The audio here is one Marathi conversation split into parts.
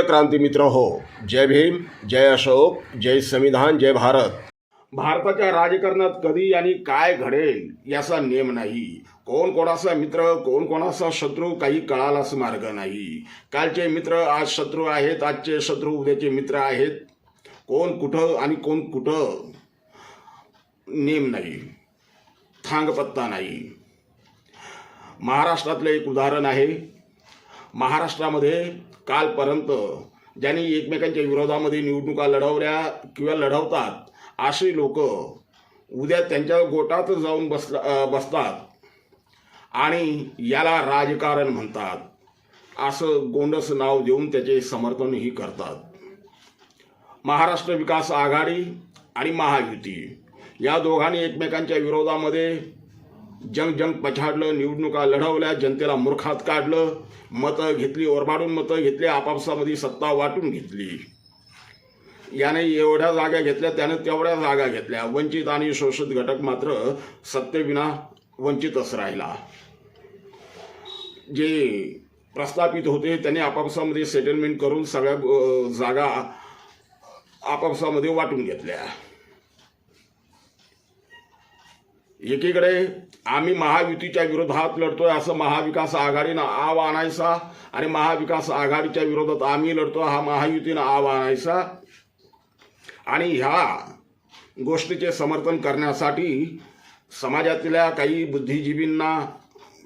प्रिय क्रांती मित्र हो जय भीम जय अशोक जय संविधान जय भारत. भारताच्या राजकारणात कधी आणि काय घडेल याचा नियम नाही. कोण कोणाचा मित्र कोण कोणाचा शत्रू काही कळालाच मार्ग नाही. कालचे मित्र आज शत्रू आहेत आजचे शत्रू उद्याचे मित्र आहेत. कोण कुठं आणि कोण कुठं नेम नाही थांगपत्ता नाही. महाराष्ट्रातलं एक उदाहरण आहे. महाराष्ट्रामध्ये कालपर्यंत ज्यांनी एकमेकांच्या विरोधामध्ये निवडणुका लढवल्या किंवा लढवतात असे लोक उद्या त्यांच्या गोटात जाऊन बसला बसतात आणि याला राजकारण म्हणतात. असं गोंडस नाव देऊन त्याचे समर्थनही करतात. महाराष्ट्र विकास आघाडी आणि महायुती या दोघांनी एकमेकांच्या विरोधामध्ये जंग जंग पछाडलं निवडणुका लढवल्या जनतेला मूर्खात काढलं मतं घेतली ओरबाडून मतं घेतली आपापसामध्ये सत्ता वाटून घेतली. याने एवढ्या जागा घेतल्या त्याने तेवढ्या जागा घेतल्या. वंचित आणि शोषित घटक मात्र सत्तेविना वंचितच राहिला. जे प्रस्थापित होते त्यांनी आपापसामध्ये सेटलमेंट करून सगळ्या जागा आपापसामध्ये वाटून घेतल्या. एकीकडे आम्ही महायुतीच्या विरोधात लढतोय असं महाविकास आघाडीनं आव आणायचा आणि महाविकास आघाडीच्या विरोधात आम्ही लढतो हा महायुतीनं आव आणायचा. आणि ह्या गोष्टीचे समर्थन करण्यासाठी समाजातल्या काही बुद्धिजीवींना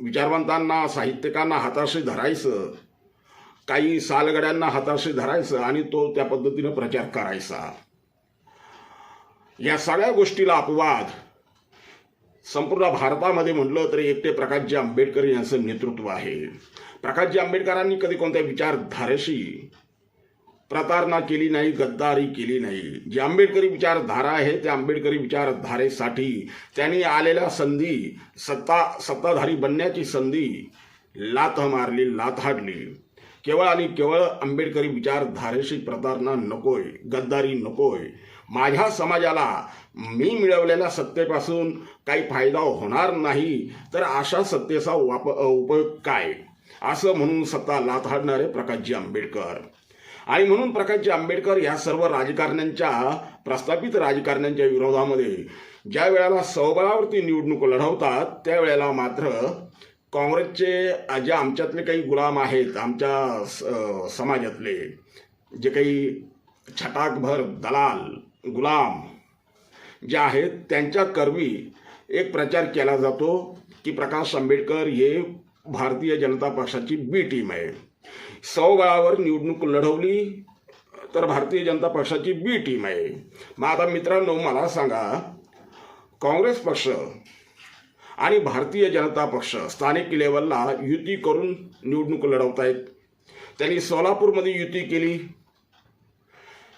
विचारवंतांना साहित्यिकांना हाताशी धरायचं काही सालगड्यांना हाताशी धरायचं आणि तो त्या पद्धतीनं प्रचार करायचा. या सगळ्या गोष्टीला अपवाद संपूर्ण भारतामध्ये म्हटलं तरी एकटे प्रकाशजी आंबेडकर यांचं नेतृत्व आहे. प्रकाशजी आंबेडकरांनी कधी कोणत्या विचारधारेशी प्रतारणा केली नाही गद्दारी केली नाही. जी आंबेडकरी विचारधारा आहे त्या आंबेडकरी विचारधारेसाठी त्यांनी आलेल्या संधी सत्ता सत्ताधारी बनण्याची संधी लाथ मारली लाथ हाडली केवळ आणि केवळ आंबेडकरी विचारधारेशी प्रतारणा नकोय गद्दारी नकोय. माझ्या समाजाला मी मिळवलेल्या सत्तेपासून काही फायदा होणार नाही तर अशा सत्तेचा वाप उपयोग काय? असं म्हणून सत्ता लाथाडणारे प्रकाशजी आंबेडकर. आणि म्हणून प्रकाशजी आंबेडकर या सर्व राजकारण्यांच्या प्रस्थापित राजकारण्यांच्या विरोधामध्ये ज्या वेळेला सहबळावरती निवडणूक लढवतात त्यावेळेला मात्र काँग्रेसचे जे आमच्यातले काही गुलाम आहेत आमच्या स- समाजातले जे काही छटाकभर दलाल गुलाम जे आहेत त्यांच्या कर्वी एक प्रचार केला जातो की प्रकाश आंबेडकर हे भारतीय जनता पक्षाची बी टीम आहे. सौबळावर निवडणूक लढवली तर भारतीय जनता पक्षाची बी टीम आहे. मग आता मित्रांनो मला सांगा काँग्रेस पक्ष आणि भारतीय जनता पक्ष स्थानिक लेवलला युती करून निवडणूक लढवत आहेत त्यांनी सोलापूरमध्ये युती केली.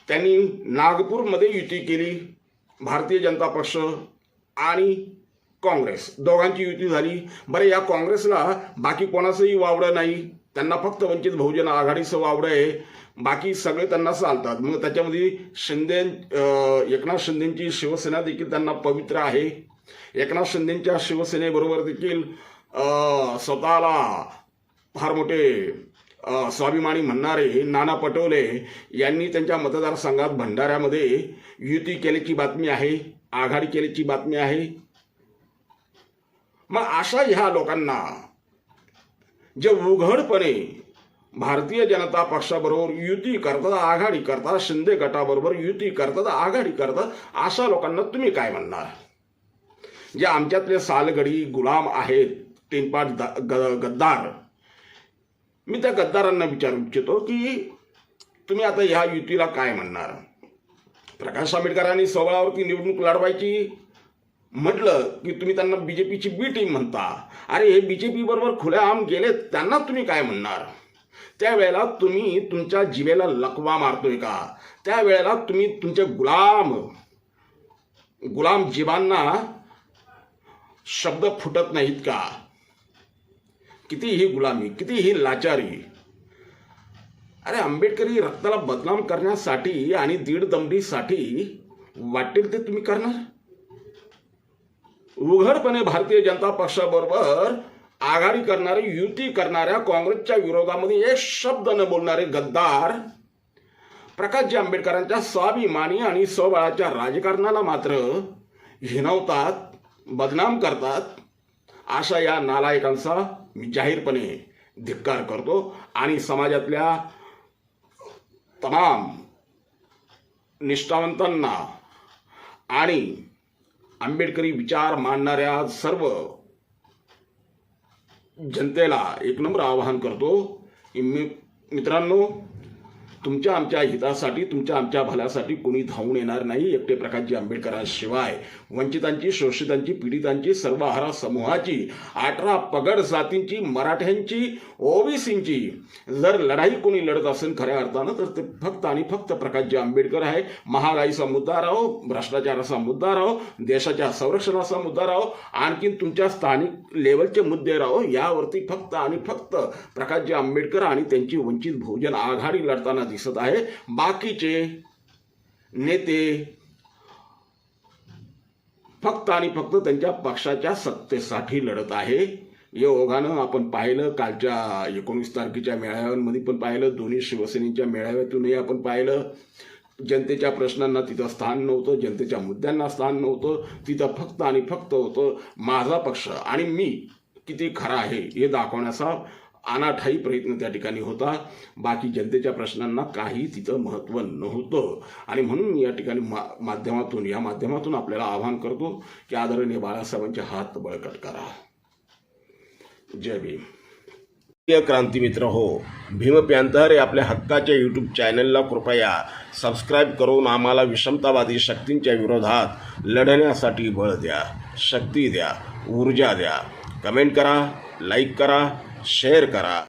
त्यांनी नागपूरमध्ये युती केली. भारतीय जनता पक्ष आणि काँग्रेस दोघांची युती झाली. बरं या काँग्रेसला बाकी कोणाचंही वावडं नाही. त्यांना फक्त वंचित बहुजन आघाडीचं वावडं आहे. बाकी सगळे त्यांना चालतात. मग त्याच्यामध्ये शिंदे एकनाथ शिंदेंची शिवसेना देखील त्यांना पवित्र आहे. एकनाथ शिंदेच्या शिवसेनेबरोबर देखील स्वतःला फार मोठे स्वाभिमानी म्हणणारे नाना पटोले यांनी त्यांच्या मतदारसंघात भंडाऱ्यामध्ये युती केल्याची बातमी आहे आघाडी केल्याची बातमी आहे. मग अशा ह्या लोकांना जे उघडपणे भारतीय जनता पक्षाबरोबर युती करतात आघाडी करतात शिंदे गटाबरोबर युती करतात आघाडी करतात अशा लोकांना तुम्ही काय म्हणणार? जे आमच्यातले सालगडी गुलाम आहेत तीनपाट द- ग- गद्दार. मी त्या गद्दारांना विचारू इच्छितो की तुम्ही आता ह्या युतीला काय म्हणणार? प्रकाश आंबेडकरांनी सवळावरती निवडणूक लढवायची म्हटलं की तुम्ही त्यांना बी जे पीची बी टीम म्हणता. अरे हे पी बरोबर खुलेआम गेले त्यांना तुम्ही काय म्हणणार? त्यावेळेला तुम्ही तुमच्या जिवेला लकवा मारतोय का? त्यावेळेला तुम्ही तुमचे गुलाम गुलाम जीवांना शब्द फुटत नाहीत का? किती ही गुलामी किती ही लाचारी. अरे आंबेडकरी रक्ताला बदनाम करण्यासाठी आणि दीड दमडीसाठी वाटेल ते तुम्ही करणार? उघडपणे भारतीय जनता पक्षाबरोबर आघाडी करणारे युती करणाऱ्या काँग्रेसच्या विरोधामध्ये एक शब्द न बोलणारे गद्दार प्रकाशजी आंबेडकरांच्या स्वाभिमानी आणि स्वबळाच्या राजकारणाला मात्र हिनवतात बदनाम करतात अशा या नालायकांचा मी जाहीरपणे धिक्कार करतो आणि समाजातल्या तमाम निष्ठावंतांना आणि आंबेडकरी विचार मांडणाऱ्या सर्व जनतेला एक नंबर आवाहन करतो की मी मित्रांनो तुमच्या आमच्या हितासाठी तुमच्या आमच्या भल्यासाठी कोणी धावून येणार नाही. एकटे प्रकाशजी आंबेडकरांशिवाय वंचितांची शोषितांची पीडितांची सर्वहारा समूहाची अठरा पगड जातींची मराठ्यांची ओबीसींची. जर लढाई कोणी लढत असेल खऱ्या अर्थानं तर ते फक्त आणि फक्त प्रकाशजी आंबेडकर आहे. महागाईचा मुद्दा राहो भ्रष्टाचाराचा मुद्दा राहो देशाच्या संरक्षणाचा मुद्दा राहो आणखीन तुमच्या स्थानिक लेवलचे मुद्दे राहो यावरती फक्त आणि फक्त प्रकाशजी आंबेडकर आणि त्यांची वंचित बहुजन आघाडी लढताना दिसत आहे. बाकीचे नेते फक्त आणि फक्त त्यांच्या पक्षाच्या सत्तेसाठी लढत आहे. या ओघानं आपण पाहिलं कालच्या एकोणीस तारखेच्या मेळाव्यांमध्ये पण पाहिलं दोन्ही शिवसेनेच्या मेळाव्यातूनही आपण पाहिलं. जनतेच्या प्रश्नांना तिथं स्थान नव्हतं जनतेच्या मुद्द्यांना स्थान नव्हतं तिथं फक्त आणि फक्त होतं माझा पक्ष आणि मी किती खरा आहे हे दाखवण्याचा अनाठाई प्रयत्न त्या ठिकाणी होता. बाकी जनतेच्या प्रश्नांना काही तिथं महत्त्व नव्हतं. आणि म्हणून या ठिकाणी मा माध्यमातून या माध्यमातून आपल्याला आवाहन करतो की आदरणीय बाळासाहेबांचे हात बळकट करा. जय भीम. प्रिय क्रांती मित्र हो भीम प्यांतर हे आपल्या हक्काच्या यूट्यूब चॅनलला कृपया सबस्क्राईब करून आम्हाला विषमतावादी शक्तींच्या विरोधात लढण्यासाठी बळ द्या. शक्ती द्या ऊर्जा द्या. कमेंट करा लाईक करा. शेअर करा